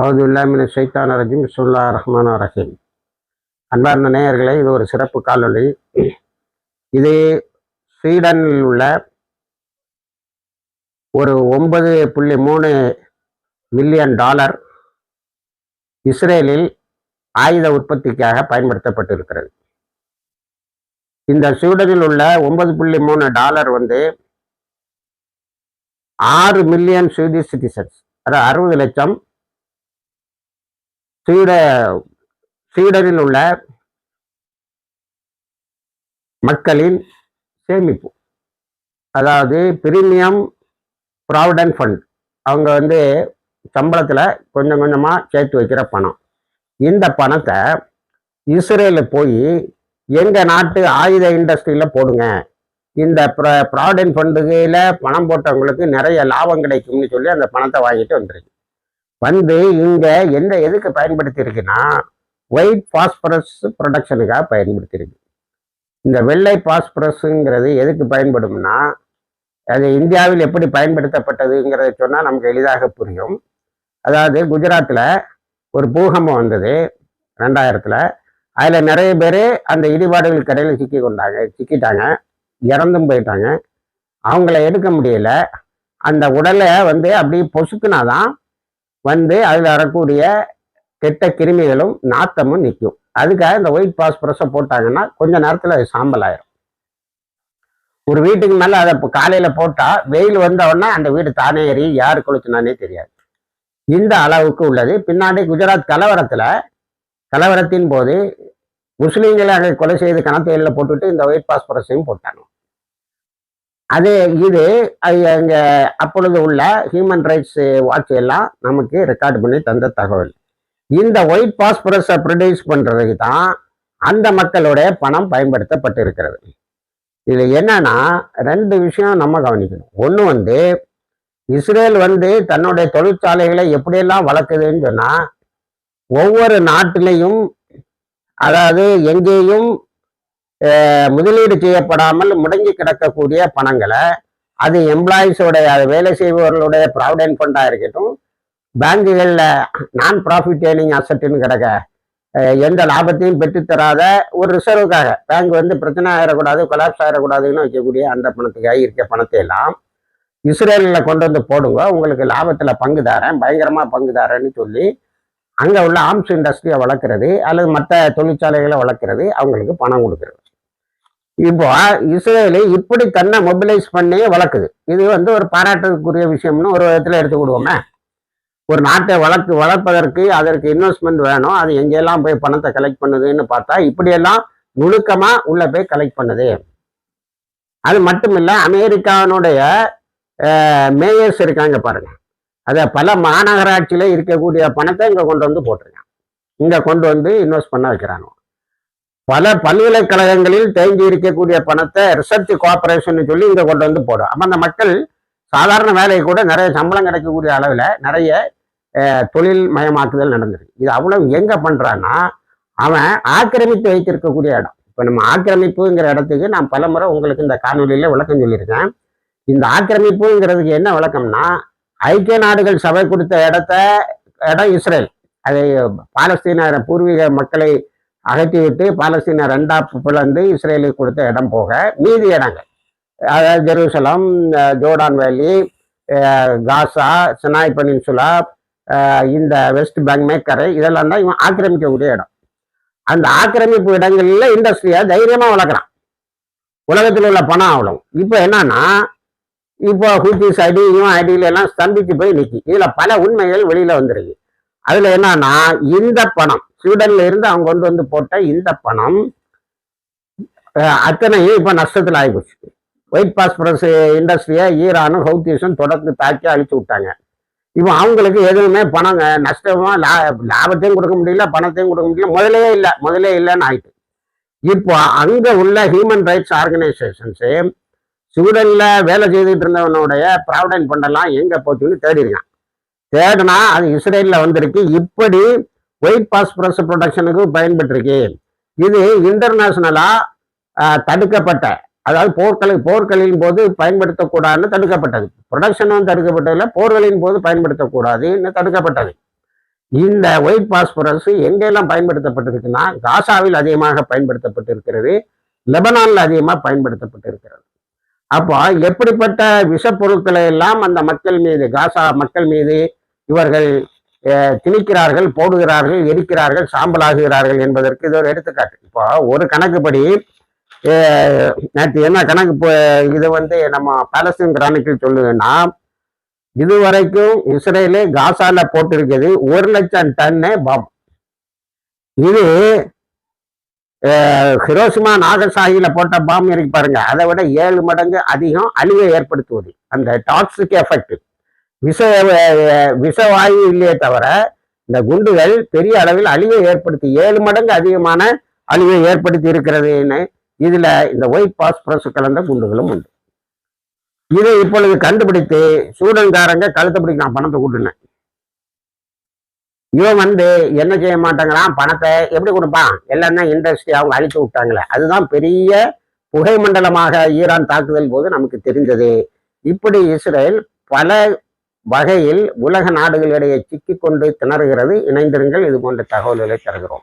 அவுதுல்லாமின் சைத்தான regime. சுல்லா ரஹ்மான் ரஹீம். அன்பார்ந்த நேயர்களே இது ஒரு சிறப்பு காலொலி இது ஸ்வீடனில் உள்ள ஒரு ஒன்பது புள்ளி மூணு மில்லியன் டாலர் இஸ்ரேலில் ஆயுத உற்பத்திக்காக பயன்படுத்தப்பட்டிருக்கிறது. இந்த ஸ்வீடனில் உள்ள ஒன்பது புள்ளி மூணு டாலர் வந்து ஆறு மில்லியன் ஸ்வீடிஷ் சிட்டிசன்ஸ் அதாவது அறுபது லட்சம் சீட சீடரில் உள்ள மக்களின் சேமிப்பு. அதாவது பிரீமியம் ப்ராவிடன்ட் ஃபண்ட். அவங்க வந்து சம்பளத்தில் கொஞ்சம் கொஞ்சமாக சேர்த்து வைக்கிற பணம். இந்த பணத்தை இஸ்ரேலில் போய் எங்கள் நாட்டு ஆயுத இண்டஸ்ட்ரியில் போடுங்க. இந்த ப்ரா ப்ராவிடன்ட் ஃபண்டுகையில் பணம் போட்டவங்களுக்கு நிறைய லாபம் கிடைக்கும்னு சொல்லி அந்த பணத்தை வாங்கிட்டு வந்துருக்கு வந்து இங்கே எந்த எதுக்கு பயன்படுத்தியிருக்குன்னா ஒயிட் பாஸ்பரஸ் ப்ரொடக்ஷனுக்காக பயன்படுத்தியிருக்கு. இந்த வெள்ளை பாஸ்பரஸுங்கிறது எதுக்கு பயன்படும்னா அது இந்தியாவில் எப்படி பயன்படுத்தப்பட்டதுங்கிறத சொன்னால் நமக்கு எளிதாக புரியும். அதாவது குஜராத்தில் ஒரு பூகம்பம் வந்தது ரெண்டாயிரத்தில். அதில் நிறைய பேர் அந்த இடிபாடுகள் கடையில் சிக்கி கொண்டாங்க சிக்கிட்டாங்க இறந்தும் போயிட்டாங்க. அவங்கள எடுக்க முடியல. அந்த உடலை வந்து அப்படியே பொசுக்குனாதான் வந்து அதில் வரக்கூடிய கெட்ட கிருமிகளும் நாத்தமும் நிற்கும் அதுக்காக இந்த ஒயிட் பாஸ்பரஸை போட்டாங்கன்னா கொஞ்ச நேரத்தில் அது சாம்பல் ஆயிரும். ஒரு வீட்டுக்கு மேலே அதை இப்போ காலையில் போட்டால் வெயில் வந்தவுடனே அந்த வீடு தானே ஏறி யார் குளிச்சினானே தெரியாது. இந்த அளவுக்கு உள்ளது. பின்னாடி குஜராத் கலவரத்தில் கலவரத்தின் போது முஸ்லீம்களை அங்கே கொலை செய்து கணத்தையில் போட்டுவிட்டு இந்த ஒயிட் பாஸ்பரஸையும் போட்டாங்க. அது இது அது அங்கே அப்பொழுது உள்ள ஹியூமன் ரைட்ஸ் வாட்ச் எல்லாம் நமக்கு ரெக்கார்ட் பண்ணி தந்த தகவல். இந்த ஒயிட் பாஸ்பரஸை ப்ரொடியூஸ் பண்ணுறதுக்கு தான் அந்த மக்களுடைய பணம் பயன்படுத்தப்பட்டிருக்கிறது. இது என்னன்னா ரெண்டு விஷயம் நம்ம கவனிக்கணும். ஒன்று வந்து இஸ்ரேல் வந்து தன்னுடைய தொழிற்சாலைகளை எப்படியெல்லாம் வளர்க்குதுன்னு சொன்னால் ஒவ்வொரு நாட்டிலையும் அதாவது எங்கேயும் முதலீடு செய்யப்படாமல் முடங்கி கிடக்கக்கூடிய பணங்களை அது எம்ப்ளாயிஸோடைய அது வேலை செய்பவர்களுடைய ப்ராவிடென்ட் ஃபண்டாக இருக்கட்டும் பேங்குகளில் நான் ப்ராஃபிட் ஏர்னிங் அசட்டுன்னு கிடக்க எந்த லாபத்தையும் பெற்றுத்தராத ஒரு ரிசர்வுக்காக பேங்க் வந்து பிரச்சனை ஆயிடக்கூடாது கொலாப்ஸ் ஆயிடக்கூடாதுன்னு வைக்கக்கூடிய அந்த பணத்துக்காக இருக்க பணத்தை எல்லாம் இஸ்ரேலில் கொண்டு வந்து போடுங்க உங்களுக்கு லாபத்தில் பங்கு தரேன் பயங்கரமாக பங்கு தரேன்னு சொல்லி அங்கே உள்ள ஆர்ம்ஸ் இண்டஸ்ட்ரியை வளர்க்குறது அல்லது மற்ற தொழிற்சாலைகளை வளர்க்குறது அவங்களுக்கு பணம் கொடுக்குறது. இப்போ இஸ்ரேலு இப்படி தன்னை மொபிலைஸ் பண்ணி வளர்க்குது. இது வந்து ஒரு பாராட்டுக்குரிய விஷயம்னு ஒரு விதத்தில் எடுத்துக்கிடுவோமே ஒரு நாட்டை வளர்க்கு வளர்ப்பதற்கு அதற்கு இன்வெஸ்ட்மெண்ட் வேணும். அது எங்கெல்லாம் போய் பணத்தை கலெக்ட் பண்ணுதுன்னு பார்த்தா இப்படியெல்லாம் நுணுக்கமாக உள்ள போய் கலெக்ட் பண்ணுது. அது மட்டும் இல்லை அமெரிக்காவினுடைய மேயர்ஸ் இருக்காங்க பாருங்க. அதை பல மாநகராட்சியில் இருக்கக்கூடிய பணத்தை இங்கே கொண்டு வந்து போட்டிருக்காங்க. இங்கே கொண்டு வந்து இன்வெஸ்ட் பண்ண வைக்கிறாங்க பல பல்கலைக்கழகங்களில் தேங்கி இருக்கக்கூடிய பணத்தை ரிசர்ச் கோஆபரேஷன் சொல்லி இங்கே கொண்டு வந்து போடும் அப்போ அந்த மக்கள் சாதாரண வேலையை கூட நிறைய சம்பளம் கிடைக்கக்கூடிய அளவில் நிறைய தொழில் மயமாக்குதல் நடந்திருக்கு இது அவ்வளவு எங்கே பண்ணுறான்னா அவன் ஆக்கிரமித்து வைத்திருக்கக்கூடிய இடம். இப்போ நம்ம ஆக்கிரமிப்புங்கிற இடத்துக்கு நான் பலமுறை உங்களுக்கு இந்த காணொலியில் விளக்கம் சொல்லியிருக்கேன். இந்த ஆக்கிரமிப்புங்கிறதுக்கு என்ன விளக்கம்னா ஐக்கிய நாடுகள் சபை கொடுத்த இடத்த இடம் இஸ்ரேல். அதை பாலஸ்தீன பூர்வீக மக்களை அகற்றி பாலஸ்தீனை பாலஸ்தீன ரெண்டா பிளந்து இஸ்ரேலுக்கு கொடுத்த இடம் போக மீதி இடங்கள். அதாவது ஜெருசலம் ஜோர்டான் வேலி காசா சினாய் பனின்சுலா இந்த வெஸ்ட் பேங்க் மேக்கரை இதெல்லாம் தான் இவன் ஆக்கிரமிக்கக்கூடிய இடம். அந்த ஆக்கிரமிப்பு இடங்களில் இண்டஸ்ட்ரியை தைரியமாக வளர்க்குறான். உலகத்தில் உள்ள பணம் அவ்வளோ இப்போ என்னன்னா இப்போ ஹூத்திஸ் ஐடி இவன் ஐடியில எல்லாம் ஸ்தம்பிச்சு போய் நிற்கி இதில் பல உண்மைகள் வெளியில் வந்துருக்கு. அதில் என்னன்னா இந்த பணம் ஸ்வீடன்ல இருந்து அவங்க கொண்டு வந்து போட்ட இந்த பணம் அத்தனையும் இப்ப நஷ்டத்துல ஆகிப்போச்சு ஒயிட் பாஸ்பரஸ் இண்டஸ்ட்ரியை ஈரானும் ஹவுத்திஸும் தொடர்ந்து தாக்கி அழிச்சு விட்டாங்க. இப்போ அவங்களுக்கு எதுவுமே பணம் நஷ்டமாக நஷ்டமா லா லாபத்தையும் கொடுக்க முடியல பணத்தையும் கொடுக்க முடியல முதலே இல்லை முதலே இல்லைன்னு ஆயிட்டு. இப்போ அங்க உள்ள ஹியூமன் ரைட்ஸ் ஆர்கனைசேஷன்ஸு ஸ்வீடன்ல வேலை செய்துட்டு இருந்தவனுடைய ப்ராவிடன்ட் பண்ணலாம் எங்க போச்சுன்னு தேடிருக்கான். தேடினா அது இஸ்ரேல்ல வந்திருக்கு. இப்படி ஒயிட் பாஸ்பரஸ் ப்ரொடக்ஷனுக்கு பயன்பட்டிருக்கு. இது இன்டர்நேஷனலாக தடுக்கப்பட்ட அதாவது போர்க்கள போர்க்களின் போது பயன்படுத்தக்கூடாதுன்னு தடுக்கப்பட்டது. ப்ரொடக்ஷனும் தடுக்கப்பட்டதில்ல போர்களின் போது பயன்படுத்தக்கூடாதுன்னு தடுக்கப்பட்டது. இந்த ஒயிட் பாஸ்பரஸ் எங்கெல்லாம் பயன்படுத்தப்பட்டிருக்குன்னா காசாவில் அதிகமாக பயன்படுத்தப்பட்டிருக்கிறது லெபனானில் அதிகமாக பயன்படுத்தப்பட்டிருக்கிறது. அப்போ எப்படிப்பட்ட விஷப்பொருட்களை எல்லாம் அந்த மக்கள் மீது காசா மக்கள் மீது இவர்கள் திணிக்கிறார்கள் போடுகிறார்கள் எரிக்கிறார்கள் சாம்பலாகுகிறார்கள் என்பதற்கு இது ஒரு எடுத்துக்காட்டு. இப்போ ஒரு கணக்குப்படி நேற்று என்ன கணக்கு இது வந்து நம்ம பாலஸ்தீன் கிரானிக்கில் சொல்லுதுன்னா இதுவரைக்கும் இஸ்ரேலு காசால போட்டிருக்கிறது ஒரு லட்சம் டன்னு பாம். இது ஹிரோசிமா நாகசாகியில போட்ட பாம் இருக்கு பாருங்க. அதை விட ஏழு மடங்கு அதிகம் அழிவை ஏற்படுத்துவது. அந்த டாக்ஸிக் எஃபெக்ட். விஷ விஷவாயு இல்லையே தவிர இந்த குண்டுகள் பெரிய அளவில் அழிவை ஏற்படுத்தி ஏழு மடங்கு அதிகமான அழிவை ஏற்படுத்தி இருக்கிறதுன்னு இதுல இந்த ஒயிட் பாஸ்பரஸ் கலந்த குண்டுகளும் உண்டு. இதை இப்பொழுது கண்டுபிடித்து சூடன்காரங்க கழுத்தை பிடிக்க நான் பணத்தை கூட்டுனேன். இவன் வந்து என்ன செய்ய மாட்டாங்களாம்? பணத்தை எப்படி கொடுப்பான்? எல்லாம் இண்டஸ்ட்ரி அவங்க அழித்து விட்டாங்களே. அதுதான் பெரிய புகை மண்டலமாக ஈரான் தாக்குதல் போது நமக்கு தெரிஞ்சது. இப்படி இஸ்ரேல் பல வகையில் உலக நாடுகளிடையே சிக்கிக்கொண்டு திணறுகிறது. இணைந்திருங்கள். இது போன்ற தகவல்களை தருகிறோம்.